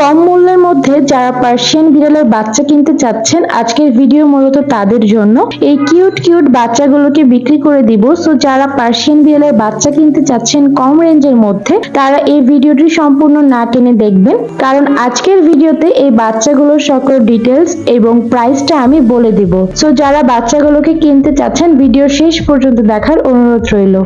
কম মূল্যের মধ্যে যারা পার্সিয়ান বিড়ালের বাচ্চা কিনতে চাচ্ছেন, আজকের ভিডিও মূলত তাদের জন্য। এই কিউট কিউট বাচ্চাগুলোকে বিক্রি করে দিব। সো যারা পার্সিয়ান বিড়ালের বাচ্চা কিনতে চাচ্ছেন কম রেঞ্জের মধ্যে, তারা এই ভিডিওটি সম্পূর্ণ না টেনে দেখবেন। কারণ আজকের ভিডিওতে এই বাচ্চাগুলোর সকল ডিটেলস এবং প্রাইসটা আমি বলে দিব। সো যারা বাচ্চাগুলোকে কিনতে চাচ্ছেন ভিডিও শেষ পর্যন্ত দেখার অনুরোধ রইল।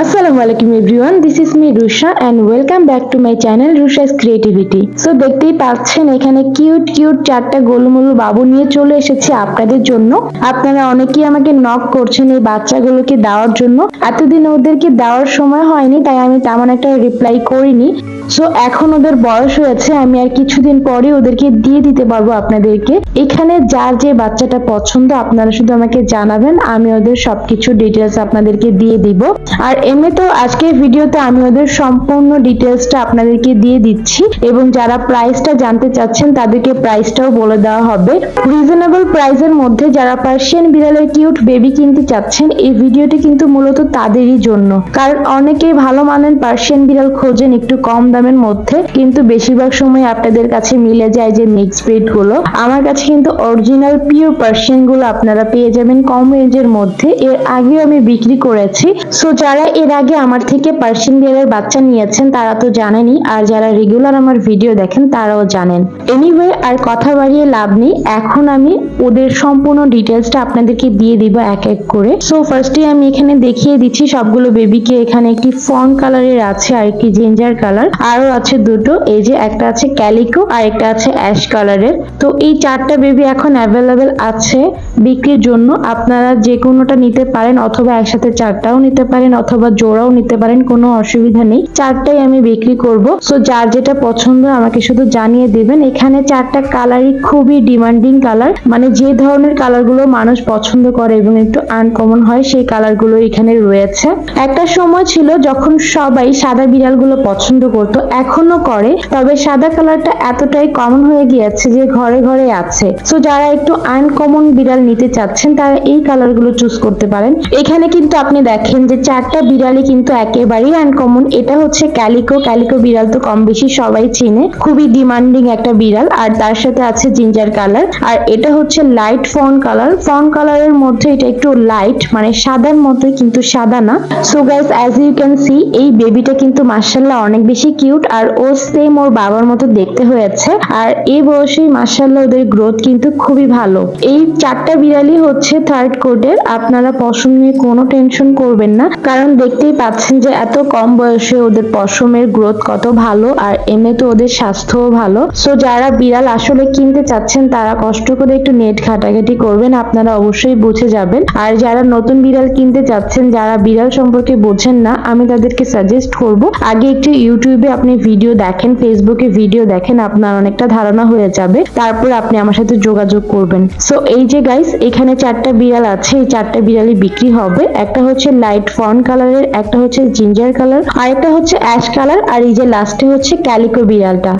আসসালামু আলাইকুম everyone this is me Rusha and welcome back to my channel Rusha's creativity so দেখতেই পাচ্ছেন, এখানে কিউট কিউট চারটা গোলুমুলু বাবু নিয়ে চলে এসেছি আপনাদের জন্য। আপনারা অনেকেই আমাকে নক করছেন এই বাচ্চাগুলোকে দেওয়ার জন্য। এতদিন ওদেরকে দেওয়ার সময় হয়নি, তাই আমি তেমন একটা রিপ্লাই করিনি। সো এখন ওদের বয়স হয়েছে, আমি আর কিছুদিন পরে ওদেরকে দিয়ে দিতে পারব আপনাদেরকে। এখানে যার যে বাচ্চাটা পছন্দ, আপনারা শুধু আমাকে জানাবেন, আমি ওদের সবকিছু ডিটেলস আপনাদেরকে দিয়ে দিব। আর এমনিতেও আজকের ভিডিওতে আমি ওদের সম্পূর্ণ ডিটেলসটা আপনাদেরকে দিয়ে দিচ্ছি এবং যারা প্রাইসটা জানতে চাচ্ছেন তাদেরকে প্রাইসটাও বলে দেওয়া হবে। রিজনেবল প্রাইসের মধ্যে যারা পার্সিয়ান বিড়ালের কিউট বেবি কিনতে চাচ্ছেন, এই ভিডিওটি কিন্তু মূলত তাদেরই জন্য। কারণ অনেকেই ভালো মানের পার্সিয়ান বিড়াল খোঁজেন একটু কম দামের মধ্যে, কিন্তু বেশিরভাগ সময় আপনাদের কাছে মিলে যায় যে মিক্স ব্রিডগুলো। আমার কাছে কিন্তু অরিজিনাল পিওর পার্সিয়ানগুলো আপনারা পেয়ে যাবেন কম রেঞ্জের মধ্যে। এর আগেও আমি বিক্রি করেছি। সো যারা এর আগে আমার থেকে পার্সিয়ান বিড়ালের বাচ্চা নিয়েছেন, তারা তো জানেনই। আর যারা রেগুলার আমার ভিডিও দেখেন, তারাও জানেন। এনিওয়ে আর কথা বাড়িয়ে লাভ নেই। এখন আমি ওদের সম্পূর্ণ ডিটেলসটা আপনাদেরকে দিয়ে দিব এক এক করে। সো ফার্স্টে আমি এখানে দেখিয়ে দিচ্ছি সবগুলো বেবিকে এখানে একটি ফন কালারের আছে, আর একটি জিঞ্জার কালার আরও আছে দুটো। এই যে একটা আছে ক্যালিকো আর একটা আছে অ্যাশ কালারের তো এই চারটা বেবি এখন অ্যাভেলেবেল আছে বিক্রির জন্য। আপনারা যে কোনোটা নিতে পারেন, অথবা একসাথে চারটাও নিতে পারেন, অথবা জোড়াও নিতে পারেন, কোনো অসুবিধা নেই। চারটাই আমি বিক্রি করব। সো যার যেটা পছন্দ আমাকে শুধু জানিয়ে দিবেন, এখানে চারটা কালারই খুবই ডিমান্ডিং কালার মানে যে ধরনের কালারগুলো মানুষ পছন্দ করে এবং একটু আনকমন হয়, সেই কালারগুলো এখানে রয়েছে। একটা সময় ছিল যখন সবাই সাদা বিড়ালগুলো পছন্দ করতো, এখনও করে। তবে সাদা কালারটা এতটাই কমন হয়ে গিয়েছে যে ঘরে ঘরে আছে। সো যারা একটু আনকমন বিড়াল নিতে চাচ্ছেন, তারা এই কালারগুলো চুজ করতে পারেন। এখানে কিন্তু আপনি দেখেন যে চারটা বিড়ালই কিন্তু একেবারেই আনকমন এটা হচ্ছে ক্যালিকো। ক্যালিকো বিড়াল তো কম বেশি সবাই চিনে। খুবই ডিমান্ডিং একটা বিড়াল। আর তার সাথে আছে জিঞ্জার কালার আর এটা হচ্ছে লাইট ফন কালার ফন কালারের মধ্যে এটা একটু লাইট মানে সাদার মতোই কিন্তু সাদা না। So guys as you can see এই বেবিটা কিন্তু মার্শাল্লাহ অনেক বেশি কিউট আর ও সেম ওর বাবার মতো দেখতে হয়েছে। আর এই বয়সেই মার্শাল্লাহ ওদের গ্রোথ কিন্তু খুবই ভালো। এই চারটা বিড়ালই হচ্ছে থার্ড কোডের আপনারা পশম নিয়ে কোনো টেনশন করবেন না। কারণ দেখতেই পাচ্ছেন যে এত কম বয়সে ওদের পশমের গ্রোথ কত ভালো আর এমনি তো ওদের স্বাস্থ্যও ভালো। সো যারা বিড়াল আসলে কিনতে চাচ্ছেন, তারা কষ্ট করে একটু নেট ঘাটাঘাটি করবেন, আপনারা অবশ্যই বুঝে যাবেন। আর যারা নতুন বিড়াল কিনতে চাচ্ছেন, যারা বিড়াল সম্পর্কে বোঝেন না, আমি তাদেরকে সাজেস্ট করব, আগে একটু ইউটিউবে আপনি ভিডিও দেখেন ফেসবুকে ভিডিও দেখেন, আপনার অনেকটা ধারণা হয়ে যাবে। তারপর আপনি আমার সাথে যোগাযোগ করবেন। সো এই যে গাইস এখানে চারটা বিড়াল আছে, এই চারটা বিড়ালই বিক্রি হবে। একটা হচ্ছে লাইট ফন কালারের একটা হচ্ছে জিঞ্জার কালার আর একটা হচ্ছে অ্যাশ কালার আর এই যে লাস্টে হচ্ছে ক্যালিকো বিড়ালটা।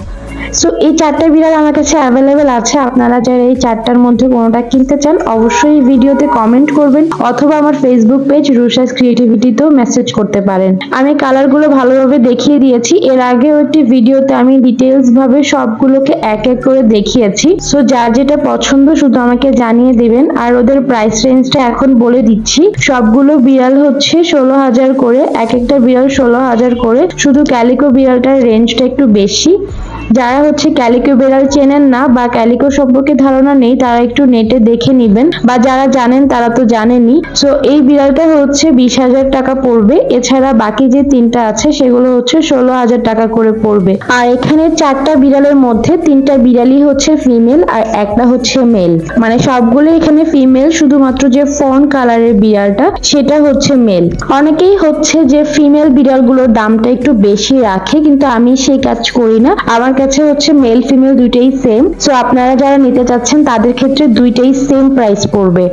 সো এই চারটা বিড়াল আমার কাছে অ্যাভেলেবেল আছে। আপনারা যারা এই চারটার মধ্যে কোনোটা কিনতে চান, অবশ্যই ভিডিওতে কমেন্ট করবেন, অথবা আমার ফেসবুক পেজ রুশাস ক্রিয়েটিভিটিতেও মেসেজ করতে পারেন। আমি কালারগুলো ভালোভাবে দেখিয়ে দিয়েছি। এর আগেও একটি ভিডিওতে আমি ডিটেলস ভাবে সবগুলোকে এক এক করে দেখিয়েছি। সো যার যেটা পছন্দ শুধু আমাকে জানিয়ে দেবেন। আর ওদের প্রাইস রেঞ্জটা এখন বলে দিচ্ছি। সবগুলো বিড়াল হচ্ছে ষোলো হাজার করে। এক একটা বিড়াল ষোলো হাজার করে। শুধু ক্যালিকো বিড়ালটার রেঞ্জটা একটু বেশি। যারা হচ্ছে ক্যালিকো বিড়াল চেনেন না বা ক্যালিকো সম্পর্কে ধারণা নেই, তারা একটু নেটে দেখে নিবেন। বা যারা জানেন, তারা তো জানেনই। সো এই বিড়ালটা হচ্ছে বিশ হাজার টাকা পড়বে। এছাড়া বাকি যে তিনটা আছে, সেগুলো হচ্ছে ষোলো হাজার টাকা করে পড়বে। আর এখানে চারটা বিড়ালের মধ্যে তিনটা বিড়ালই হচ্ছে ফিমেল আর একটা হচ্ছে মেল মানে সবগুলো এখানে ফিমেল শুধুমাত্র যে ফন কালারের বিড়ালটা, সেটা হচ্ছে মেল অনেকেই হচ্ছে যে ফিমেল বিড়ালগুলোর দামটা একটু বেশি রাখে, কিন্তু আমি সেই কাজ করি না। আমার কাছে হচ্ছে মেল ফিমেল দুইটাই সেম সো আপনারা যারা নিতে চাচ্ছেন, তাদের ক্ষেত্রে দুইটাই সেম প্রাইস পড়বে।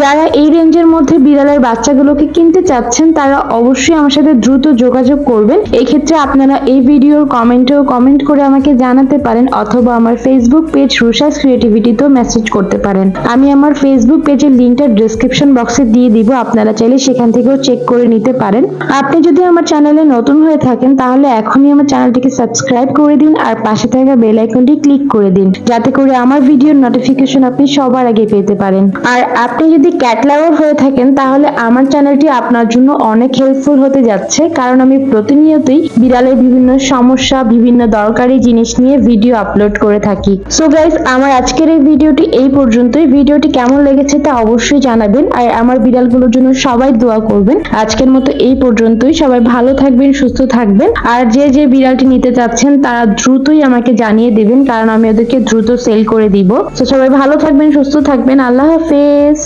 যারা এই রেঞ্জের মধ্যে বিড়ালের বাচ্চাগুলোকে কিনতে চাচ্ছেন, তারা অবশ্যই আমার সাথে দ্রুত যোগাযোগ করবেন। এই ক্ষেত্রে আপনারা এই ভিডিওর কমেন্টেও কমেন্ট করে আমাকে জানাতে পারেন, অথবা আমার ফেসবুক পেজ রুশাস ক্রিয়েটিভিটিতেও মেসেজ করতে পারেন। আমি আমার ফেসবুক পেজের লিঙ্কটা ডিসক্রিপশন বক্সে দিয়ে দিব, আপনারা চাইলে সেখান থেকেও চেক করে নিতে পারেন। আপনি যদি আমার চ্যানেলে নতুন হয়ে থাকেন, তাহলে এখনই আমার চ্যানেলটিকে সাবস্ক্রাইব করে দিন, আর পাশে থাকা বেল আইকনটি ক্লিক করে দিন, যাতে করে আমার ভিডিওর নোটিফিকেশন আপনি সবার আগে পেতে পারেন। আর আপনি যদি ক্যাট লাভার হয়ে থাকেন, তাহলে আমার চ্যানেলটি আপনার জন্য অনেক হেল্পফুল হতে যাচ্ছে, কারণ আমি প্রতিনিয়তই বিড়ালের বিভিন্ন সমস্যা, বিভিন্ন দরকারি জিনিস নিয়ে ভিডিও আপলোড করে থাকি। সো গাইস আমার আজকের এই ভিডিওটি এই পর্যন্তই। ভিডিওটি কেমন লেগেছে তা অবশ্যই জানাবেন, আর আমার বিড়ালগুলোর জন্য সবাই দোয়া করবেন। আজকের মতো এই পর্যন্তই। সবাই ভালো থাকবেন, সুস্থ থাকবেন। আর যে যে বিড়ালটি নিতে চাচ্ছেন, তারা দ্রুতই আমাকে জানিয়ে দিবেন, কারণ আমি ওদেরকে দ্রুত সেল করে দিব। তো সবাই ভালো থাকবেন, সুস্থ থাকবেন। আল্লাহ হাফেজ।